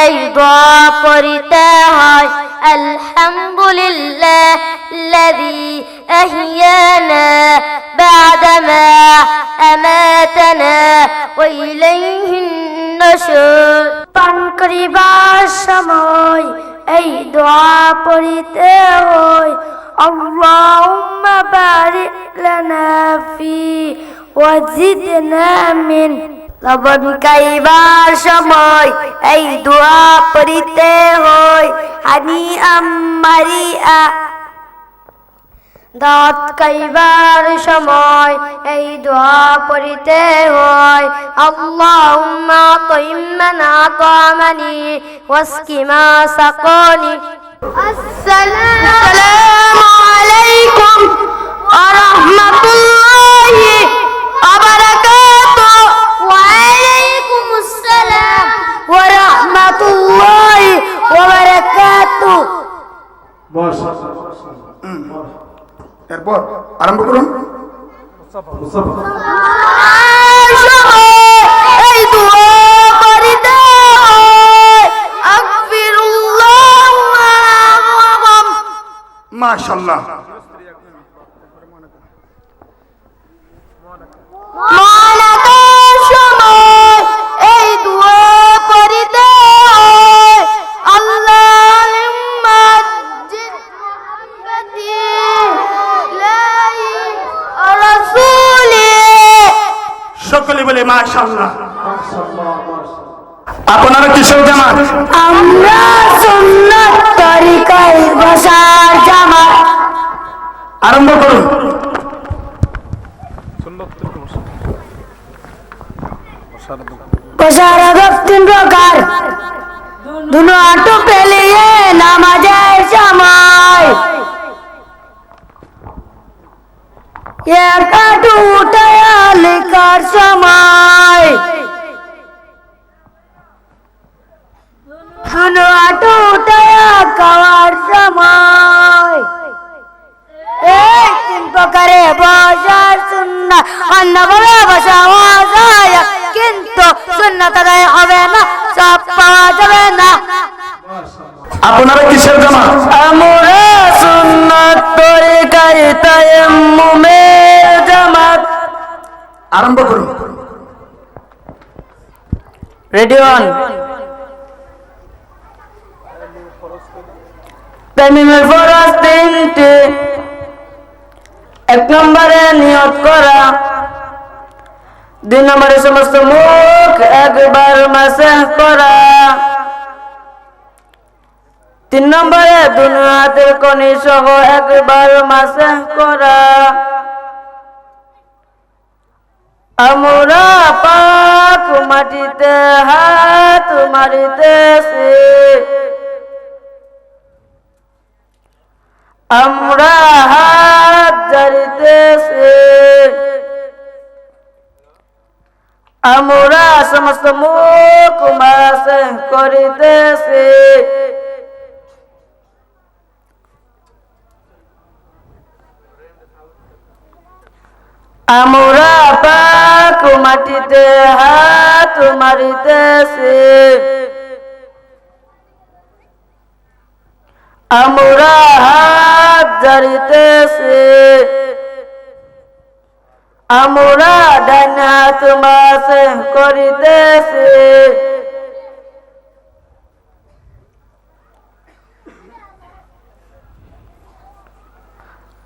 সময় এই দোয়া পড়িতে হয় আলহামদুলিল্লাহ الذي أحيانا بعدما أماتنا وإليه النشور পান করিবার সময় এই দোয়া পড়িতে হয় اللهم بارك لنا فيه وزدنا من লবণ খাইবার সময়, এই দোয়া পড়িতে হয়। হানি আমারিয়া দাঁত খাইবার সময়, এই দোয়া পড়িতে হয়। আল্লাহুম্মা তাইম্মানা তামানি ওয়াসকিমা সাকানি। আসসালামু বস। এরপর আরম্ভ করুন। মাশাল্লাহ বলে মাশাল্লাহ আপনারা কিসের জামাত আমরা সুন্নাত তরিকায় বসার জামাত। আরম্ভ করুন। বসার আদব তিন প্রকার। দুনো আটো পেলিয়ে নামাজের সময় এক লেখার সময়। আটো উঠায়া খাওয়ার সময়। এই তিন প্রকারে বসার সুন্না। অন্যভাবে বসা যায় কিন্তু আদায় হবে না সব পাওয়া যাবে না। আপনারা কিসের জামাত? আমরা সুন্নাত তরিকায় আরম্ভ করুন। রেডি অন তামিমের ফরজ তিনটি এক নম্বরে নিয়ত করা। দুই নম্বরে সমস্ত মুখ একবার মাসে করা। তিন নম্বরে দুনো হাতের কনি সহ একবার মাসে করা। আমরা পাক মাটিতে হাত মারিতেছি আমরা হাত জারিতেছি আমরা সমস্ত মুখ মাসে করিতেছি আমরা পাক মাটিতে হাত মারিতেছি। আমরা হাত জারিতেছি। আমরা ডান হাত মাসে করিতেছি।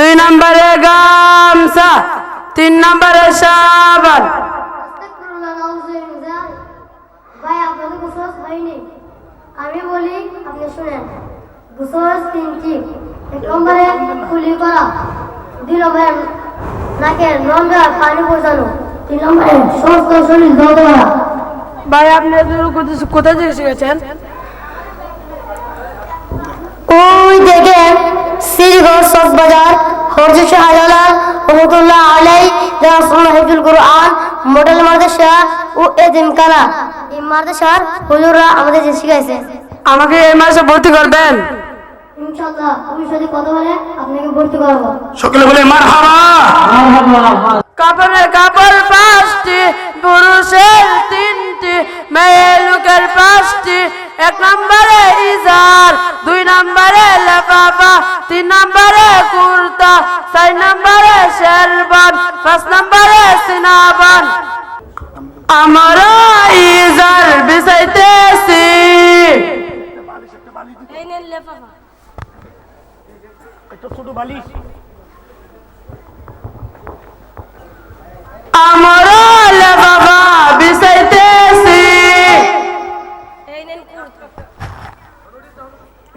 দুই নম্বরে গামসা তিন নম্বরে সাবান। ভাই আপনাদের গোসল হয়নি। আমি বলি আপনি শুনেন। গোসল তিনটি এক নম্বরে কুলি করা দুই নম্বরে নাকের নোংরা পানি পৌঁছানো। তিন নম্বরে সমস্ত শরীর করা ভাই আপনি কোথায় থেকে শিখেছেন? শ্রীগড় বাজার হরজু শাহজালাল রহমতুল্লাহ আলাই রাসুল্লাহ হিফুল কুরআন মডেল মাদ্রাসা ও এদিমখানা এই মাদ্রাসার হুজুররা আমাদের যে শিখাইছে। আমাকে এই মাসে ভর্তি করবেন? ইনশাআল্লাহ ভবিষ্যতে কথা বলে আপনাকে ভর্তি করব। সকলে বলে মার হাবা কাপড়ের কাপড় পাঁচটি পুরুষের তিনটি মেয়ে লোকের পাঁচটি এক নম্বরে ইজার দুই নম্বরে লেফাফা তিন নম্বরে কুর্তা চার নম্বরে শেরবান পাঁচ নম্বরে সিনাবান। আমরা ইজার বিছাইতেছি। আমরা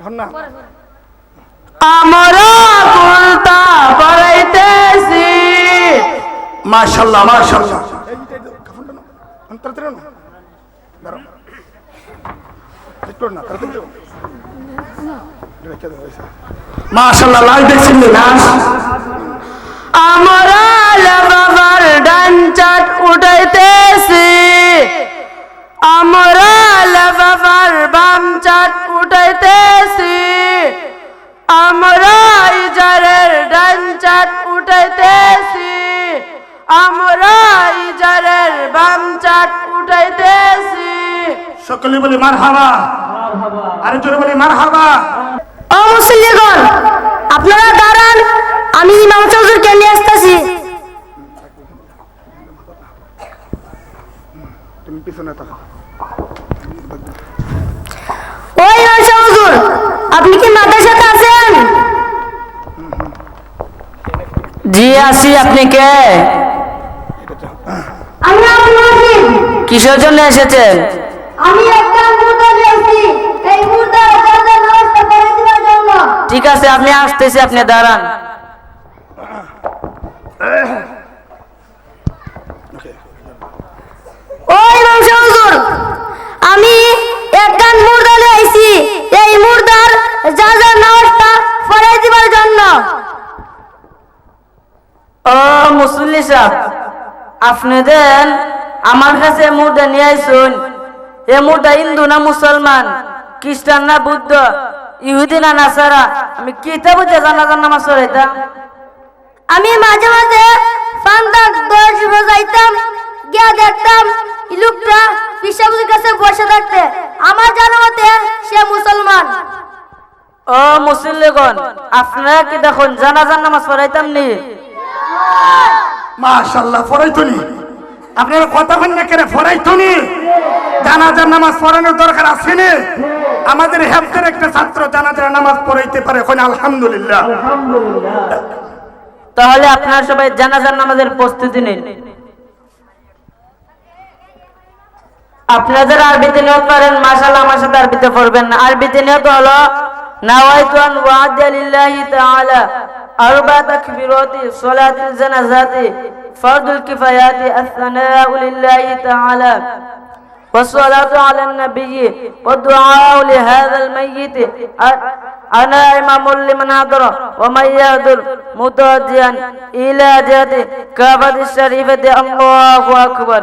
এখন না আমরা কুর্তা পরাইতেছি মাশাল্লাহ মাশাল্লাহ এই যে, এই যে, কাফনটা নাও। তাড়াতাড়ি নাও। দাঁড়াও। একটু না, তাড়াতাড়ি লাল দেখছেন নি আমরা লেফাফার ডান চাট উঠাইতেছি আমরা লেফাফার বাম চাট উঠাইতেছি। আমরা ইজারের ডান চাট উঠাইতেছি। আমরা ইজারের বাম চাট উঠাইতেছি। সকলে বলে মার হাবা আরে জোরে বলে মার হাবা ও মুসল্লিগণ আপনারা দাঁড়ান আমি ইমাম চৌধুরীকে নিয়ে আসতেছি। তুমি পিছনে থাকো ওই ইমাম চৌধুর আপনি কি মাদ্রাসাতে আছেন? জি আসি আপনি কে? আমি কিসের জন্য এসেছেন? আমি একটা এই জন্য। ঠিক আছে আপনি আসতেছি আপনি দাঁড়ান। ওই হুজুর আমি একখান মুর্দা নিয়েছি। এই মুর্দার জানাজা নামাজটা পড়ে দিবার জন্য। ও মুসল্লি সাহেব আপনি দেন আমার কাছে মুর্দা নিয়ে আইসুন। এ মুর্দা হিন্দু না মুসলমান খ্রিস্টান না বুদ্ধ ইহুদি না নাসারা আমি কিতা বুঝে জানাজার নামাজ পড়াইতাম। আমি মাঝে মাঝে ফান্দা দশ যাইতাম গিয়া দেখতাম লোকটা পিসাবুজির কাছে বসে থাকতে আমার জানা মতে সে মুসলমান। ও মুসল্লিগণ আপনারা কি দেখুন জানাজার নামাজ পড়াইতাম নি? আপনারা কথা বলেন না কেন ফরাইতনি জানাজার নামাজ পড়ানোর দরকার আছে নি? আমাদের হেফতের একটা ছাত্র জানাজার নামাজ পড়াইতে পারে এখন আলহামদুলিল্লাহ। তাহলে আপনারা সবাই জানাজার নামাজের প্রস্তুতি নিন। আপনারা যারা আরবিতে নিয়ত করেন মাশাআল্লাহ আমার সাথে আরবিতে পড়বেন না আরবিতে নিয়ত হলো নাওয়াইতু আন ওয়াদা লিল্লাহি তাআলা আরবা তাকবীরাতি সালাতুল জানাজাতি ফরদুল কিফায়াতি আস-সানাউ লিল্লাহি তাআলা والصلاة على النبي والدعاء لهذا الميت أنا إمام لمن حضر ومن يهدر متوجها إلى جهة كعبة الشريفة الله أكبر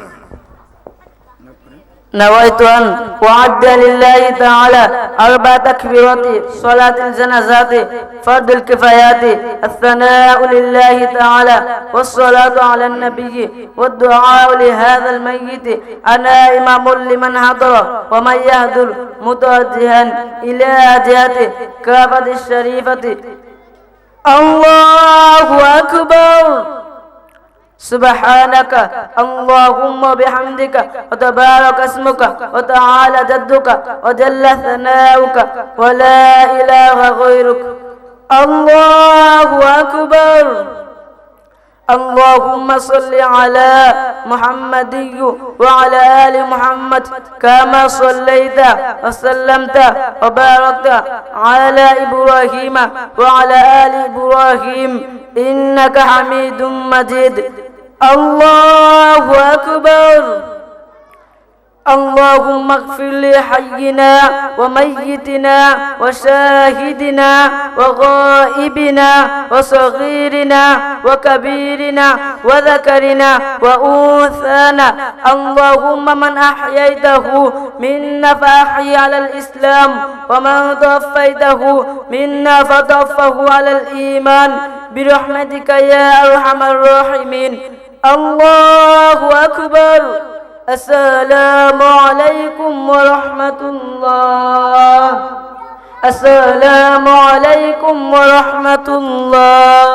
نويت أن أعد لله تعالى أربع تكبيرات صلاة الجنازات فرد الكفايات الثناء لله تعالى والصلاة على النبي والدعاء لهذا الميت. أنا إمام لمن حضر ومن يهدر متوجها إلى جهة كافة الشريفة. الله أكبر. سبحانك اللهم بحمدك وتبارك اسمك وتعالى جدك وجل ثناؤك ولا إله غيرك. الله أكبر. اللهم صل على محمد وعلى آل محمد كما صليت وسلمت وباركت على إبراهيم وعلى آل إبراهيم إنك حميد مجيد. الله أكبر اللهم اغفر لحينا وميتنا وشاهدنا وغائبنا وصغيرنا وكبيرنا وذكرنا وأنثانا اللهم من أحييته منا فأحي على الإسلام ومن توفيته منا فتوفه على الإيمان برحمتك يا أرحم الراحمين আল্লাহু আকবার। আসসালামু আলাইকুম ওয়া রাহমাতুল্লাহ। আসসালামু আলাইকুম ওয়া রাহমাতুল্লাহ।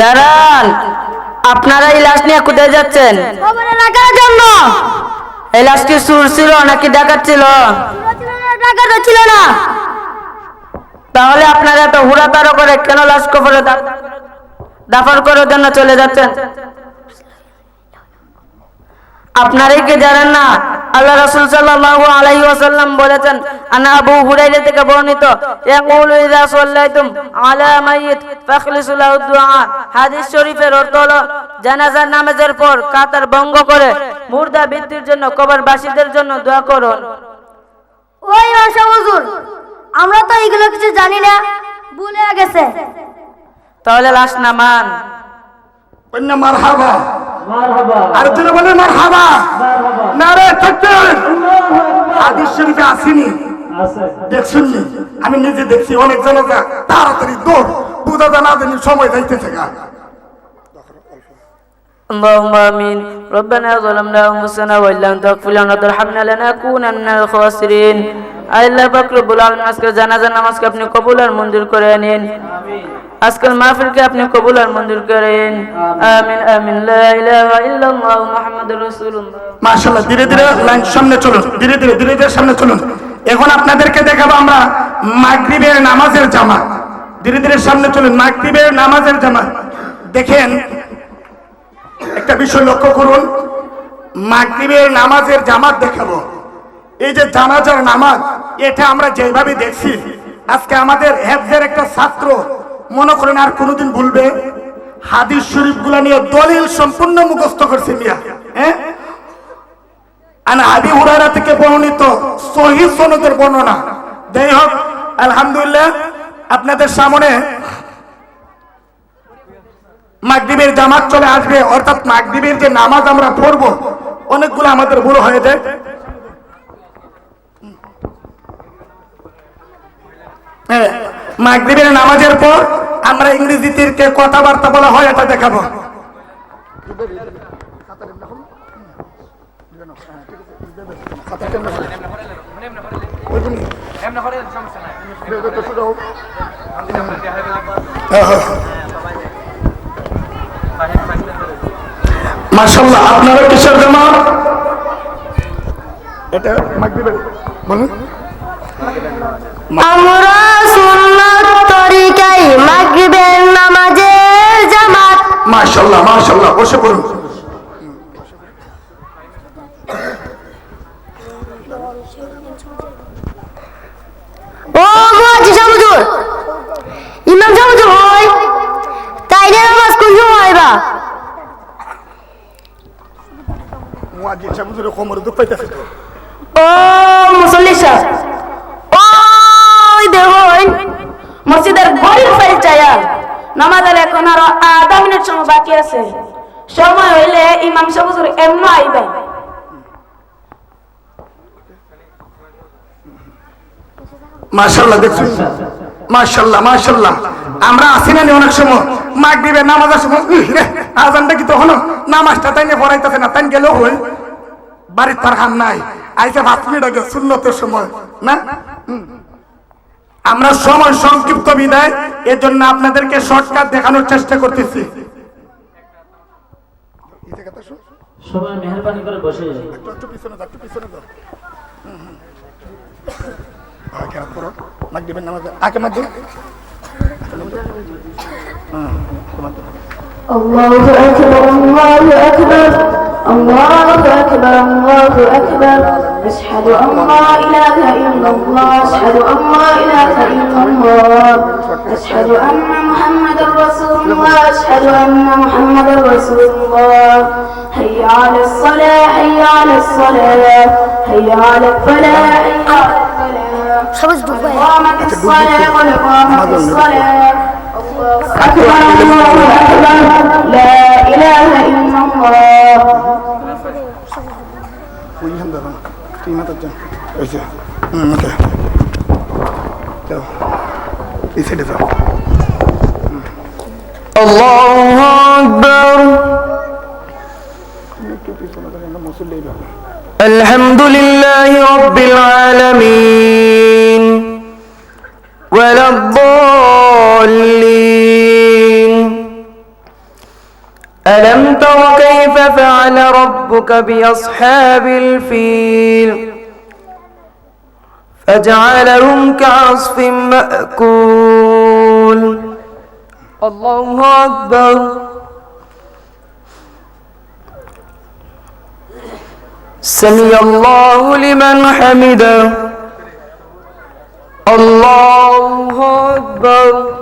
দাঁড়ান আপনারা এই লাশ নিয়ে কোথায় যাচ্ছেন? রাখার জন্য। এই লাশটি সুর ছিল নাকি ডাকাত ছিল? ছিল না। তাহলে আপনারা এত করে কেন লাশ কবরে দাফন করার জন্য চলে যাচ্ছেন? আপনারাই কি জানেন না? আল্লাহ রাসূল সাল্লাল্লাহু আলাইহি ওয়াসাল্লাম বলেছেন, আনা আবু থেকে বর্ণিত, ইয়াকুলু ইযা সাল্লাইতুম আলা মাইয়িত ফাখলিসু লাহু দুআ। হাদিস শরীফের অর্থ হলো, জানাজার নামাজের পর কাতার ভঙ্গ করে মুর্দা বৃত্তির জন্য কবরবাসীদের জন্য দোয়া করুন। ওই আশা হুজুর। আমরা তো এগুলো কিছু জানি না ভুলে গেছে। তাহলে লাশ নামান অন্য মার হাবা আর তুমি বলে মার হাবা না রে তাকবীর হাদিস শরীফে আসেনি। দেখছেন নি? আমি নিজে দেখছি অনেক জানাজা তাড়াতাড়ি দৌড়। বুঝা জানা জানি সময় যাইতেছে গা। اللهم امين ربنا ظلمنا انفسنا وان لم تغفر لنا وترحمنا لنكونن من الخاسرين আল্লাহ পাক রব্বুল আলামিন আজকে জানাজা নামাজকে আপনি কবুল আর মঞ্জুর করে নিন আজকের মাহফিলকে আপনি কবুল আর মঞ্জুর করেন আমিন আমিন লা ইলাহা ইল্লাল্লাহ মুহাম্মাদুর রাসূলুল্লাহ মাশাআল্লাহ ধীরে ধীরে লাইন সামনে চলুন ধীরে ধীরে ধীরে ধীরে সামনে চলুন এখন আপনাদেরকে দেখাবো আমরা মাগরিবের নামাজের জামাত ধীরে ধীরে সামনে চলুন মাগরিবের নামাজের জামাত দেখেন একটা বিষয় লক্ষ্য করুন। মাগরিবের নামাজের জামাত দেখাবো। এই যে জানাজার নামাজ, এটা আমরা যেভাবে দেখছি, আজকে আমাদের হেফজের একটা ছাত্র মনে করেন আর কোনোদিন ভুলবে। হাদিস শরীফগুলা নিয়ে দলিল সম্পূর্ণ মুখস্থ করছে মিয়া হ্যাঁ? আবি হুরায়রা থেকে বর্ণিত সহিহ সনদের বর্ণনা। যাই হোক, আলহামদুলিল্লাহ, আপনাদের সামনে মাগরিবের জামাত চলে আসবে অর্থাৎ মাগরিবের যে নামাজ আমরা পড়ব অনেকগুলো আমাদের ভুল হয়ে যায়। হ্যাঁ, মাগরিবের নামাজের পর আমরা ইংরেজিতে কে কথাবার্তা বলা হয় এটা দেখাবো। মার্শাল্লাহ আপনারা কিসের জামাত? এটা বলুন। আমরা সুন্নাত তরিকায় মাগরিবের নামাজের জামাত। মাশাআল্লাহ মাশাআল্লাহ বসে পড়ুন ও মুয়াজ্জি শামসুর ইমাম শামসুর হয় তাইলে নামাজ কোন সময় হইবা মুয়াজ্জিন সাহেব হুজুরে কোমরে দুঃখ পাইতেছে ও মুসল্লি সাহেব ওই দেখুন মসজিদের গরিব ফাইল চায়া নামাজের এখন আরও আধা মিনিট সময় বাকি আছে। সময় হইলে ইমাম সাহেব হুজুর এমন আইবে। মাশাল্লাহ মাশাল্লাহ আমরা আসি না অনেক সময়। মাগরিবের নামাজের সময় আজানটা কি তখন? নামাজটা তাই পড়াইতেছে না, তাই গেলেও হই। বাড়ির তার হান নাই। আইসে পাঁচ মিনিট আগে শূন্যতের সময়, না। আমরা সময় সংক্ষিপ্ত বিদায় এর জন্য আপনাদেরকে শর্টকাট দেখানোর চেষ্টা করতেছি এই জায়গাটা শোন। সবাই মেহরবানি করে বসে যান একটু একটু পিছনে যাও একটু পিছনে যাও হুম, হুম। হ্যাঁ, খেয়াল করো মাগরিবের নামাজ আগে মাগরিব الله أكبر الله أكبر الله أكبر الله أكبر أشهد أن لا إله إلا الله أشهد أن لا إله إلا الله أشهد أن محمد رسول الله أشهد أن محمد رسول الله. حي على الصلاة حي على الصلاة حي على الفلاح حي على الفلاح. قامت الصلاة قد قامت الصلاة. الله أكبر الله أكبر. لا إله إلا الله. তুই মাথার যান ওই যে হুম ওকে যাও এই সাইডে যাও الله أكبر তুমি একটু পিছনে যাও আমরা মুসল্লি যাবো الحمد لله رب العالمين ولا الضالين ألم تر كيف فعل ربك بأصحاب الفيل؟ فجعلهم كعصف مأكول. الله أكبر. سمي الله لمن حمده. الله أكبر.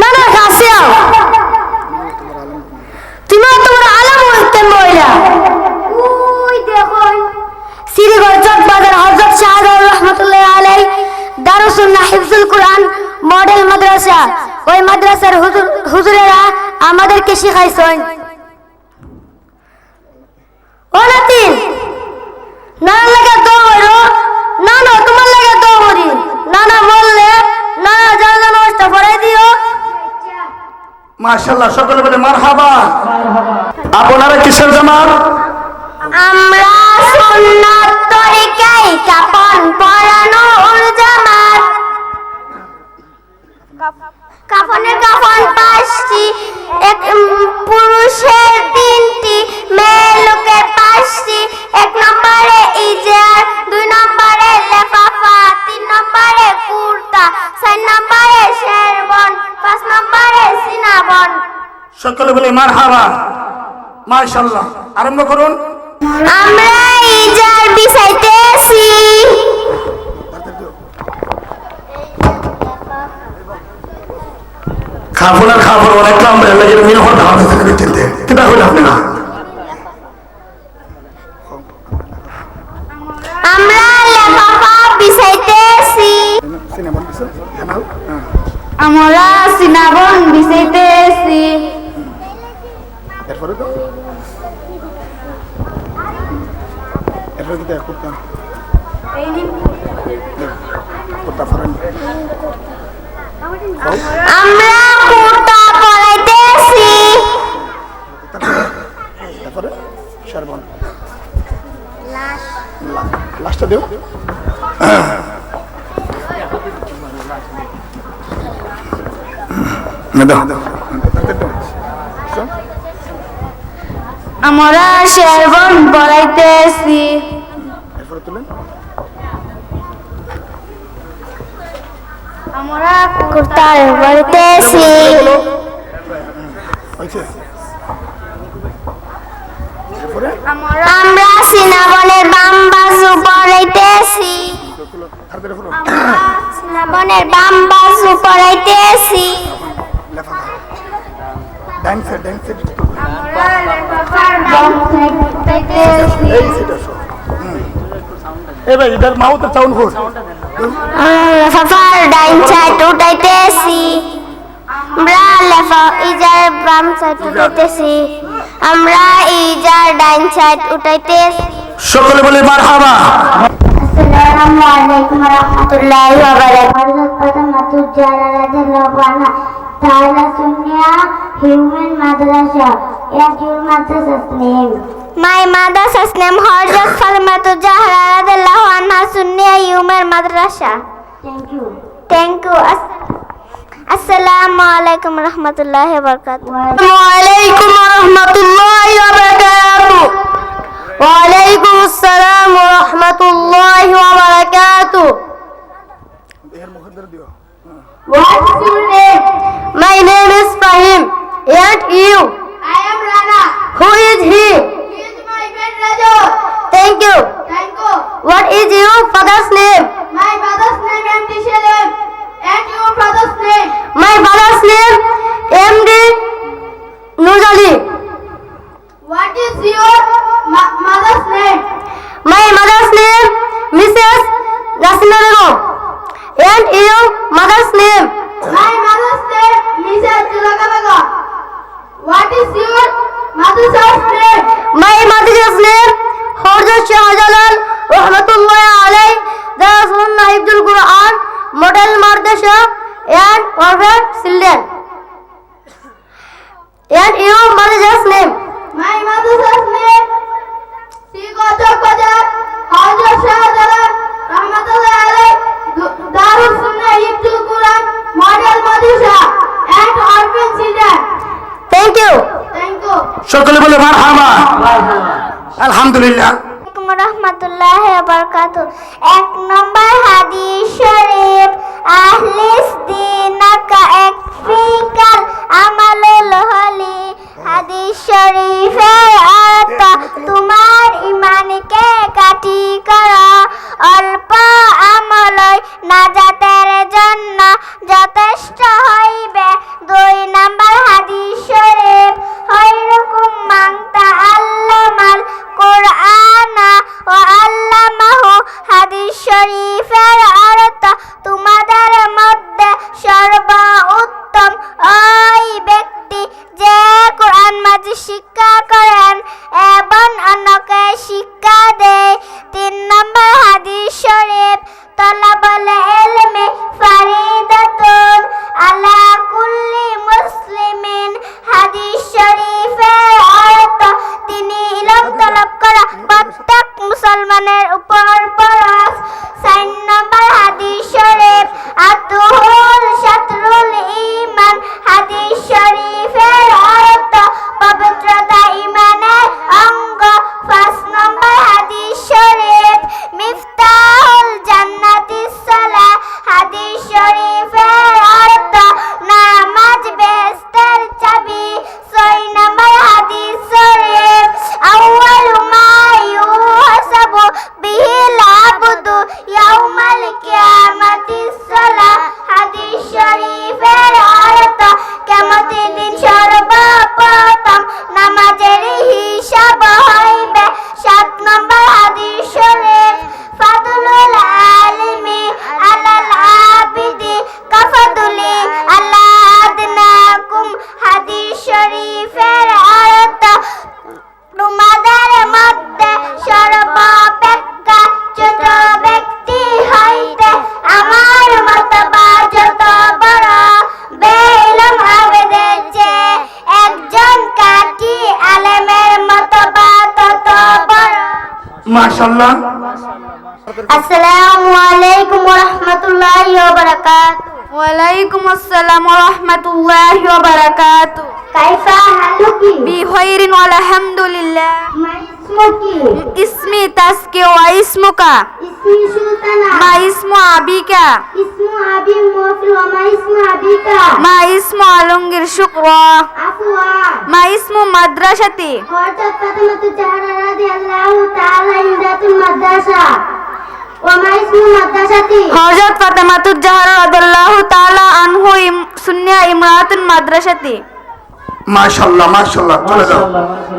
না না কাছে তোমার আলাম হইতে মহিলা। ওই দেখুন শ্রীগড় হজরত রহমতুল্লাহ আলাই হিফজুল কোরআন মডেল মাদ্রাসা। ওই মাদ্রাসার হুজুর হুজুরেরা আমাদেরকে শিখাইছেন। ও নাতি না লাগে তো মাশাল্লাহ সকলে বলে মারহাবা। আপনারা কিসের জামাত? আমরা সুন্নাত তরিকায় কাপন পরানোর জামাত। কাফনের কাফন পাঁচটি, এক সকলে বলে মার হাবা মাশাল্লাহ আরম্ভ করুন। আমরা ইজার বিছাইতেছি। খাব না অনেক কাম লাগে চিনতে হইল আপনি না আমরা কুর্তা পরাইতেছি। তারপরে শারবন লাস্টটা দেও দাও। দাও। আমরা শেরবন পরাইতেছি এরপরে তুলেন আমরা হয়েছে এরপরে আমরা সিনাবনের বাম বাজু উপর সিনাবনের বাম বাজু সাইড ডাইন সাইড এই ভাই এটার মাউথের সাউন্ড কর লেফাফার ডাইন সাইড উঠাইতেছি আমরা লেফা ইজার বাম সাইড উঠাইতেছি আমরা ইজার ডাইন সাইড উঠাইতেছি সকলে বলে মার হাবা আসসালামু আলাইকুম রহমতুল্লাহি ওয়া বারাকাতুহু। রাদিয়াল্লাহু আনহা তাআলা সুন্নিয়া হিউম্যান মাদ্রাসা? My mother's name Hajat Fatimatu Zahra radhiyallahu anha Sunniya Umar Madrasa. Thank you. Thank you. As Assalamu alaikum warahmatullahi wabarakatuh. Wa alaikum warahmatullahi wabarakatuh. Model Madrasa and Orphan Children. And your mother's name? My mother's name She got Siko Chokojar. Hajra Shahjalan. Rahmatullah Alay. Darul Sunnah Hifdul Quran. Model Madrasa. And orphan children. Thank you. Thank you. সকলে বলে মার হাবা আলহামদুলিল্লাহ রহমতুল্লাহ বরকাত এক নম্বর হাদিস শরীফ আহলিস দিনাকা একফিকাল আমালুল হলি। হাদিস শরীফের অর্থ তোমার ইমানকে কাটি করা, অল্প আমলই নাজাতের জন্য যথেষ্ট হইবে। দুই নম্বর হাদিস মাশাল্লাহ আসসালামু আলাইকুম ওয়া রাহমাতুল্লাহি ওয়া বারাকাতুহু ওয়ালাইকুম আসসালাম ওয়া রাহমাতুল্লাহি ওয়া বারাকাতুহু কাইফা হালুকি বিখাইরিন আলহামদুলিল্লাহ ইসমি তাসকি ওয়া ইসমুকা। ইসমি সুলতানা। মা ইসমু আবিকা। ইসমু আবি মুফিল ওয়া মা ইসমু আবিকা। মা ইসমু আলমগীর শুকরা। মা ইসমু মাদ্রাসাতি। হযরত ফাতিমাতু জাহরা রাদিয়াল্লাহু তাআলা ইমদাতুল মাদ্রাসা। ওয়া মা ইসমু হযরত ফাতেমাতুজ জাহরা রাদিয়াল্লাহু তাআলা আনহু ইম- সুন্নিয়া ইমরাতুন মাদ্রাসাতি। মাশাল্লাহ মাশাল্লাহ চলে যাও। মাশাআল্লাহ, মাশাআল্লাহ।